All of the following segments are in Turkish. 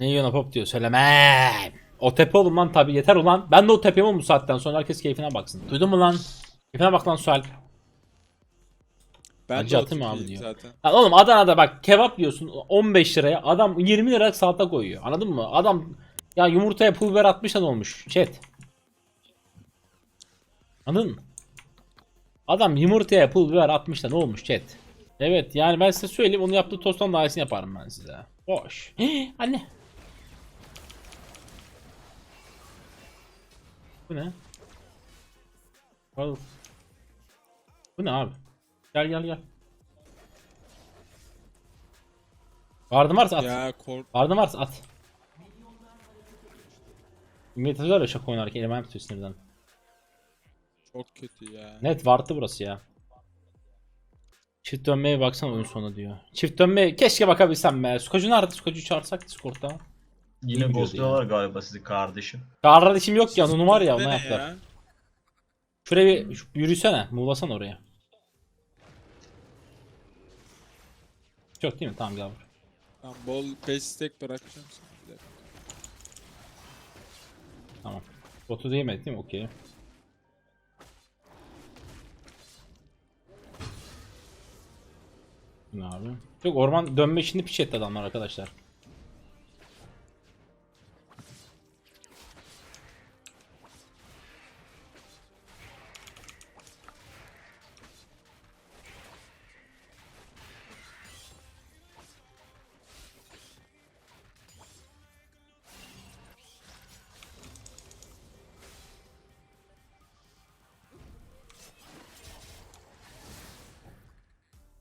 Ne yiyorsun pop diyor söylemem. O tepe oğlum lan tabi yeter ulan. Ben de o tepeyim oğlum bu saatten sonra herkes keyfine baksın. Duydun mu lan? Keyfine bak lan Sual. Ben Acı atayım abi diyor. zaten. Lan oğlum Adana'da bak kebap yiyorsun 15 liraya adam 20 lira salata koyuyor. Anladın mı? Adam ya yumurtaya pul biber atmış da ne olmuş? Chat. Anladın mı? Adam yumurtaya pul biber atmış da ne olmuş chat? Evet yani ben size söyleyeyim onu yaptığı tosttan daha iyisini yaparım ben size. Boş. Anne. Bu ne? Al. Bu ne abi? Gel gel gel. Vardın varsa at. Ya kork Vardın varsa at. İmitatöre şaka oynarken eleman tutuyor sinirden. çok kötü ya. Net vardı burası ya. Çift dönmeye baksana oyun sonu diyor. Çift dönmeye keşke bakabilsem be. Skocu nerede? Skocu çağırsak Discord'da. Yine ghostluyorlar galiba sizi kardeşim. Kardeşim yok ya onu var ya Ne ona yaptılar. ya? Şuraya bir şu- yürüsene. Muğlasana oraya. Çok değil mi? Tamam gel buraya. Ben bol 5 stack bırakacağım sana. bir dakika. Tamam. Botu değmedi değil mi? Okey. Ne abi? Çok orman dönme işini piç etti adamlar arkadaşlar.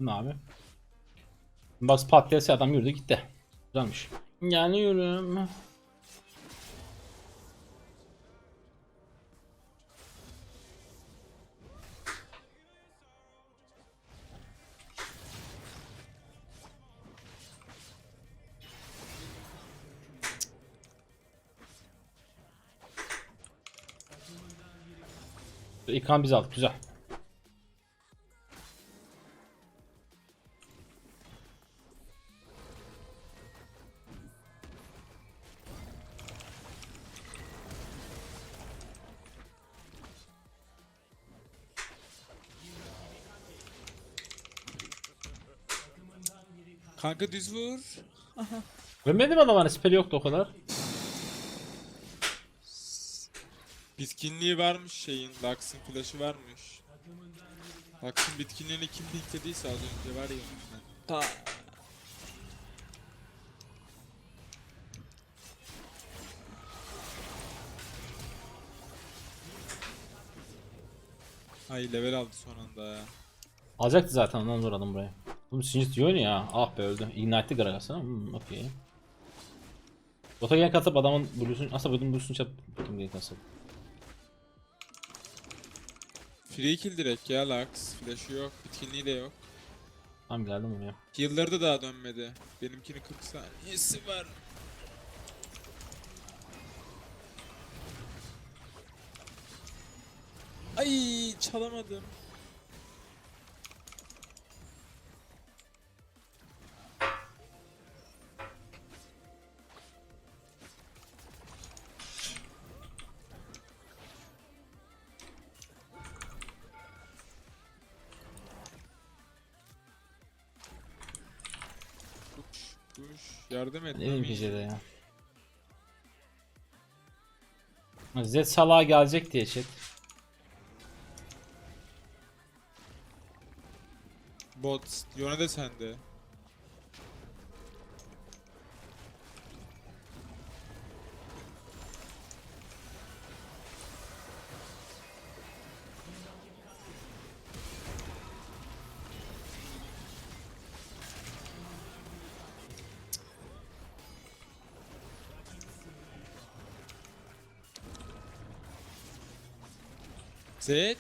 Ne abi? Bak patlası adam yürüdü gitti. Güzelmiş. Yani yürüm. İlkan biz aldık güzel. Kanka düz vur. Görmedim adamların speli yoktu o kadar. Bitkinliği varmış şeyin. Lux'ın flash'ı varmış. Lux'ın bitkinliğini kim piklediyse az önce var ya. Ta. Ay level aldı son anda ya. Alacaktı zaten ondan zor adam buraya. Oğlum Singed diyor ya. Ah be öldü. Ignite'di Gragas'a. Hmm, okey. Bota gel katıp adamın blue'sunu... Aslında bunun blue'sunu çap... Bakayım gel kasıp. Free kill direkt ya Lux. Flash'ı yok. Bitkinliği de yok. Tamam geldim oraya. Heal'ları da daha dönmedi. Benimkini 40 saniyesi var. Ay çalamadım. Kuş. Yardım et. Ne Mami. gecede ya. Z salağa gelecek diye chat. Bot. Yone de sende. Zed.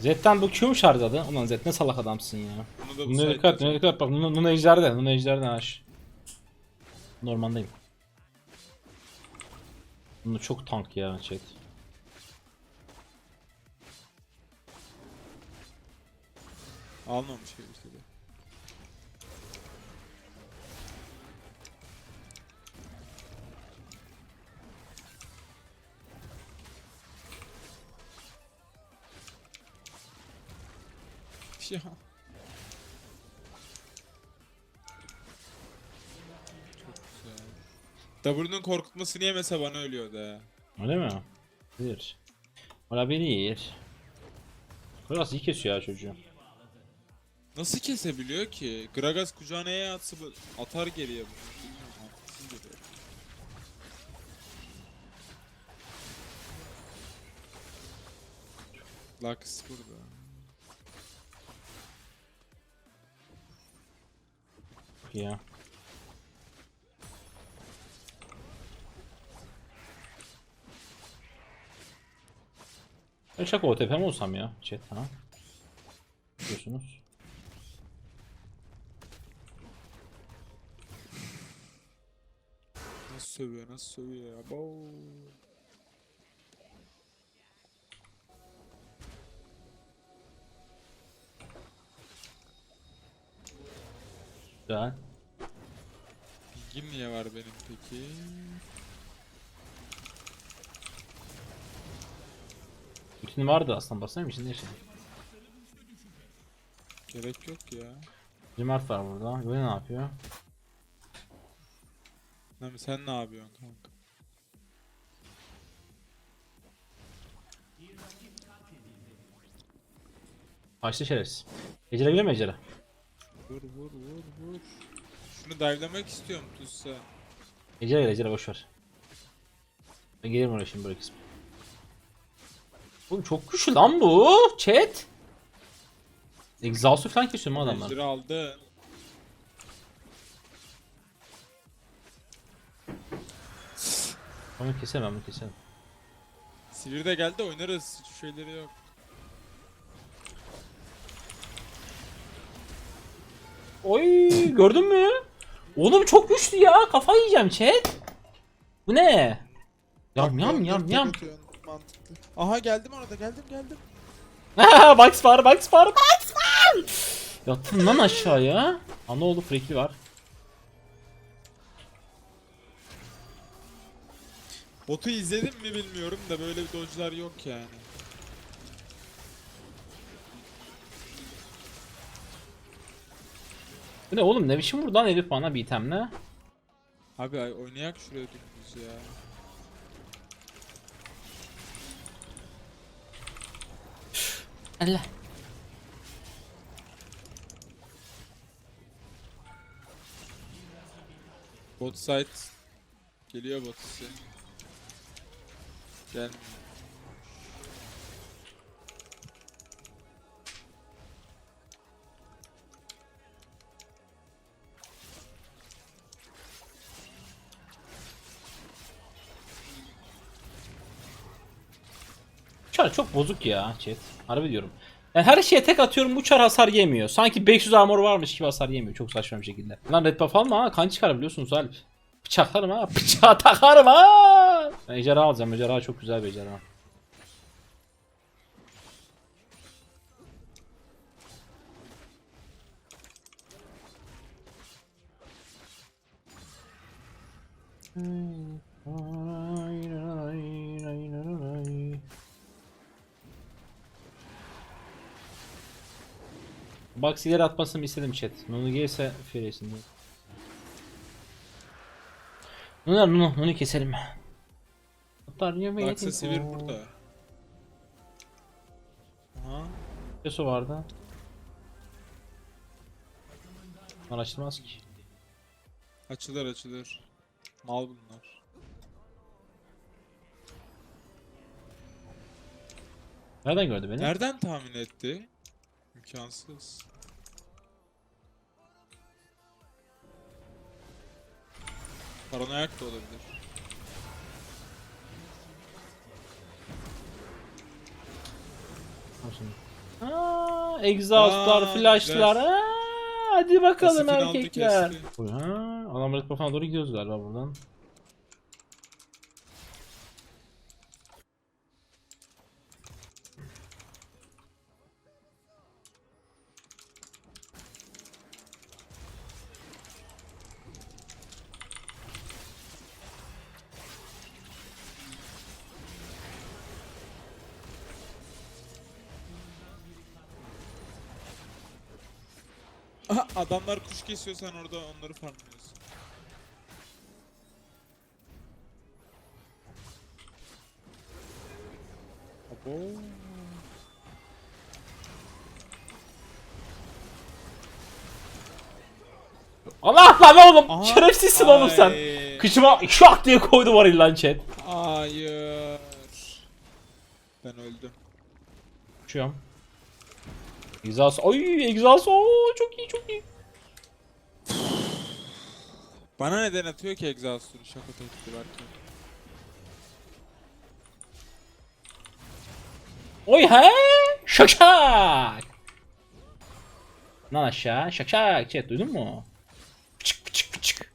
Z'den bu Q mu şarjladı? Ulan Z ne salak adamsın ya. Bunu da bu Nuna site'de dikkat, Nuna dikkat bak Nuna, Nuna ejderde, Nuna ejderde aş. Normandayım. Nuna çok tank ya chat. Almamış herif tabi. W'nun korkutmasını yemese bana ölüyordu ha. Öyle mi? Bir. Olabilir. Biraz iyi kesiyor ya çocuğu. Nasıl kesebiliyor ki? Gragas kucağına E atsa atar geriye bunu. Lux burada. Ya. Ben şaka OTP mi olsam ya? Chat ha. Diyorsunuz. Nasıl sövüyor, nasıl sövüyor ya? Abo. Güzel. Pingim niye var benim peki? Bütün vardı aslında basayım içinde yaşadım. Gerek yok ya. Cimert var burada. Böyle ne yapıyor? Lan sen ne yapıyorsun kanka? Kaçtı şerefsiz. Ejder'e gidiyor mu Ejder'e? Vur vur vur vur. Şunu dive'lamak istiyorum tutsa. Ejder'e gel Ejder'e boşver. Ben gelirim oraya şimdi böyle kısmı. Oğlum çok güçlü lan bu. Chat. Exhaust'u falan kesiyor mu adamlar? Ejderi aldı. Onu kesemem onu kesemem. Sivir de geldi oynarız. Hiç şeyleri yok. Oy gördün mü? Oğlum çok güçlü ya. Kafa yiyeceğim chat. Bu ne? Yam yam yam yam. Mantıklı. Aha geldim orada geldim geldim. Bugs var, Bugs var, Bugs var. Yattın lan aşağıya. Aa ne oldu? Freakli var. Botu izledim mi bilmiyorum da böyle bir dodge'lar yok yani. Bu ne oğlum ne biçim vurdu lan herif bana bir itemle? Abi ay oynayak şuraya dümdüz ya. Allah. Bot side geliyor bot size. Gelmiyor. Çar çok bozuk ya chat. Harbi diyorum. Yani her şeye tek atıyorum bu çar hasar yemiyor. Sanki 500 armor varmış gibi hasar yemiyor. Çok saçma bir şekilde. Lan red buff alma ha kan çıkar biliyorsunuz Alp. Bıçaklarım ha. Bıçağı takarım ha. Ben ejderha alacağım. Ejderha çok güzel bir ejderha. Box ileri atmasını istedim chat. Nunu gelirse Fury'sin diye. Nunu Nunu Nunu keselim. Niye mi Laksa sivir burada. Aha. Yasuo vardı. Araştırmaz ki. Açılır açılır. Mal bunlar. Nereden gördü beni? Nereden tahmin etti? İmkansız. Paranoyak da olabilir. Aa, exhaustlar, Aa, flashlar. güzel. Aa, hadi bakalım Pasifini aldı, erkekler. kesti. Ha, buff'una doğru gidiyoruz galiba buradan. Aha, adamlar kuş kesiyor sen orada onları farmlıyorsun. Abo. Allah lan oğlum. Aha. Şerefsizsin oğlum sen. Ay. Kıçıma şak diye koydu var lan chat. Hayır. Ben öldüm. Uçuyorum. Egzaz. Ay egzaz. Oo çok iyi çok iyi. Bana neden atıyor ki exhaust'unu şaka tekli belki. Oy he. Şak şak. Lan aşağı. Şak şak. Chat duydun mu? Pıçık pıçık pıçık.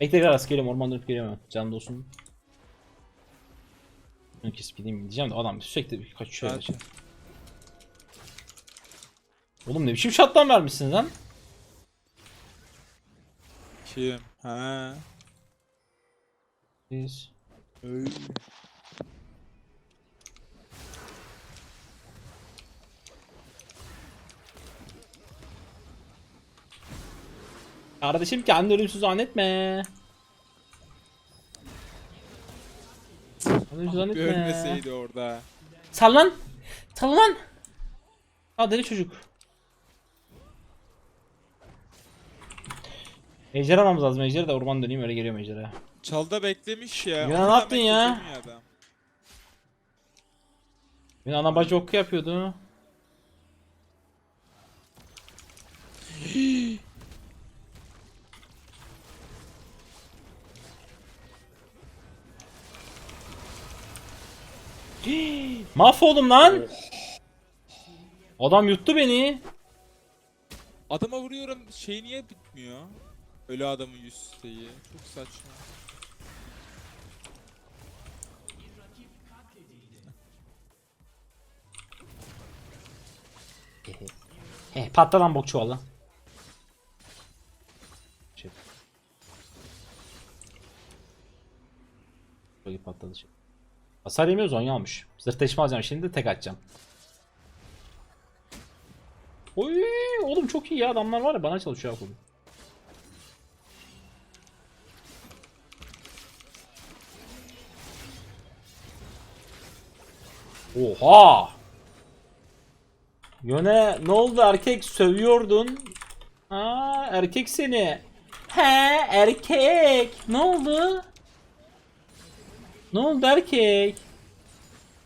Bekle biraz geliyorum orman dönüp geliyorum. Canım dostum. Bunu kesip gideyim diyeceğim de adam sürekli kaçıyor. Evet. Oğlum ne biçim shot'tan vermişsin lan? Kim? Ha. Biz. Öy. Kardeşim kendi ölümsüz zannetme. Ölümsüz zannetme. Ölmeseydi orada. Sallan. Sallan. Aa deli çocuk. Ejderha almamız lazım. Ejderha da orman döneyim öyle geliyorum ejderha. Çalda beklemiş ya. Ya ne yaptın ya? Benim ana bacı okku yapıyordu. Mahvoldum lan. Adam yuttu beni. Adama vuruyorum şey niye bitmiyor? Ölü adamın yüz şeyi. Çok saçma. He, patla lan bok çuvalı. Şey. Böyle patladı şey. Hasar yemiyoruz Zonya almış. Zırtleşme alacağım şimdi tek atacağım. Oy oğlum çok iyi ya adamlar var ya bana çalışıyor akıllı. Oha! Yöne ne oldu erkek sövüyordun. Ha erkek seni. He erkek. Ne oldu? Ne oldu erkek?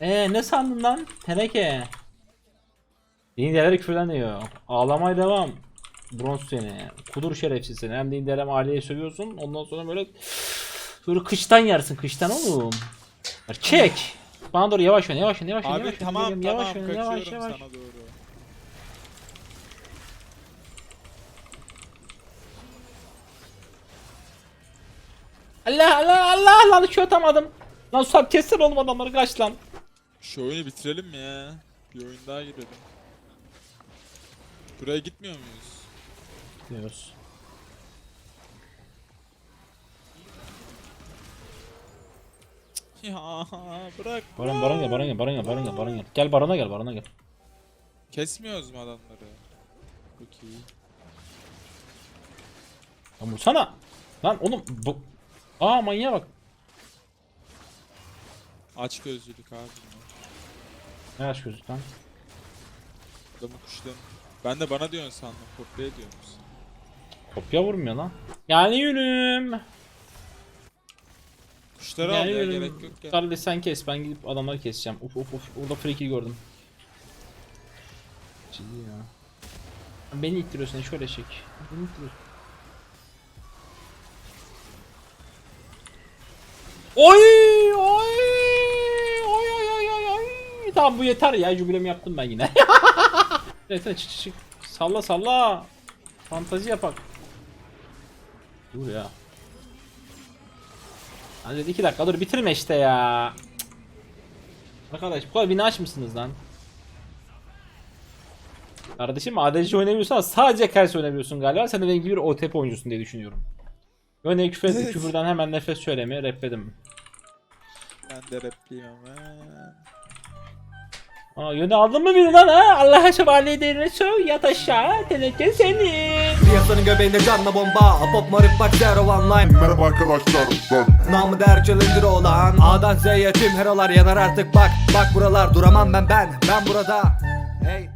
Ee ne sandın lan? Teneke. Dini değerleri küfürden diyor. Ağlamaya devam. Bronz seni. Kudur şerefsiz seni. Hem dini değerler aileye sövüyorsun. Ondan sonra böyle böyle kıştan yersin kıştan oğlum. Erkek. Bana doğru yavaş oyna yavaş oyna yavaş oyna. Abi yavaş oyna, tamam tamam yavaş kaçıyorum yavaş yavaş. sana doğru. Allah Allah Allah lan şu atamadım. Lan susam kessene oğlum adamları kaç lan. Şu oyunu bitirelim mi ya? Bir oyun daha girelim. Buraya gitmiyor muyuz? Diyoruz. Ya bırak. Baran Baran gel Baran gel Baran gel Baran gel Baran gel. Gel Baran'a gel Baran'a gel. Kesmiyoruz mu adamları? Çok iyi. Lan vursana. Lan oğlum bu. Aa manyağa bak. Aç gözlülük abi. Ne aç gözlük lan. Adamı kuşların. Ben de bana diyorsun sandım. Kopya ediyorsun. Kopya vurmuyor lan. Yani yürüm. Kuşları al Yani ya gerek yok ya. Kardeş sen kes ben gidip adamları keseceğim. Uf uf uf. Orada free gördüm. Ciddi ya. Beni ittiriyorsun şöyle çek. Beni ittiriyorsun. Oy oy oy oy oy oy oy. Tamam bu yeter ya jübilemi yaptım ben yine. evet çık çık çık. Salla salla. Fantazi yapak. Dur ya. Hadi iki dakika dur bitirme işte ya. Arkadaş bu kadar bini açmışsınız lan. Kardeşim ADC oynamıyorsan sadece Kers oynamıyorsun galiba. Sen de benim gibi bir OTP oyuncusun diye düşünüyorum. Örneğin küfür, Evet. küfürden hemen nefes söyleme, repledim. Ben de rapliyim ama. Aa yönü aldın mı beni lan ha? Allah'a şövalye değerine söv yat aşağı teneke seni. Piyasanın göbeğinde canlı bomba Pop marıp bak zero online Merhaba arkadaşlar ben Namı der challenger olan A'dan Z'ye tüm herolar yanar artık bak Bak buralar duramam ben ben Ben burada Hey